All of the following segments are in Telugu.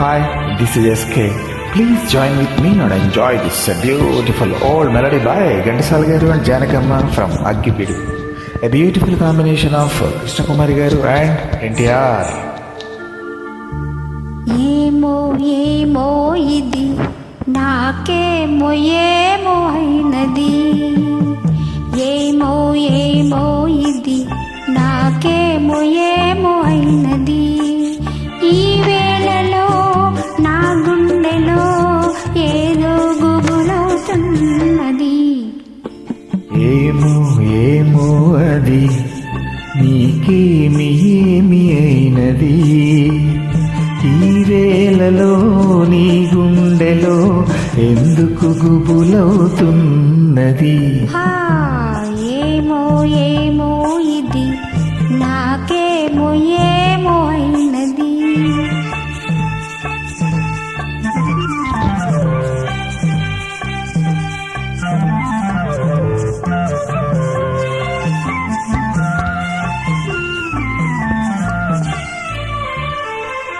hi, this is SK. Please join with me and enjoy this uh, beautiful old melody by Gandasal Garu and Janakamma from Aggipidi. A beautiful combination of uh, Krishna Kumari Garu and NTR. ఏమో ఏమో ఇది నాకేమో ఏమో గుబులవుతున్నది ఏమో ఏమో అది. నీకేమి ఏమి అయినది? వేళలో నీ గుండెలో ఎందుకు గుబులవుతున్నది? ఏమో ఏమో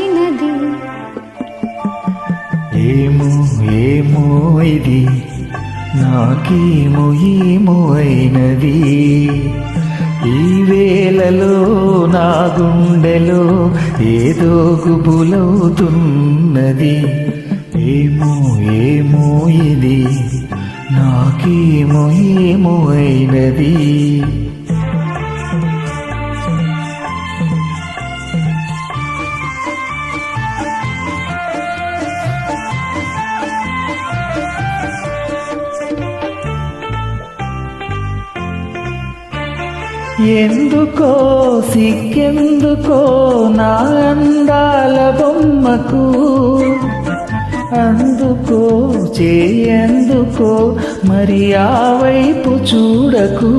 తోచినది ఏమో ఏమో ఇది నాకేమో ఏమో అయినది. ఈ వేళలో నా గుండెలో ఏదో గుబులవుతున్నది. ఏమో ఏమో ఇది నాకేమో ఏమో అయినది. ఎందుకో సిక్కెందుకో నా అందాల బొమ్మకు? అందుకో చేయందుకో మరి ఆ వైపు చూడకు.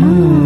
Mm.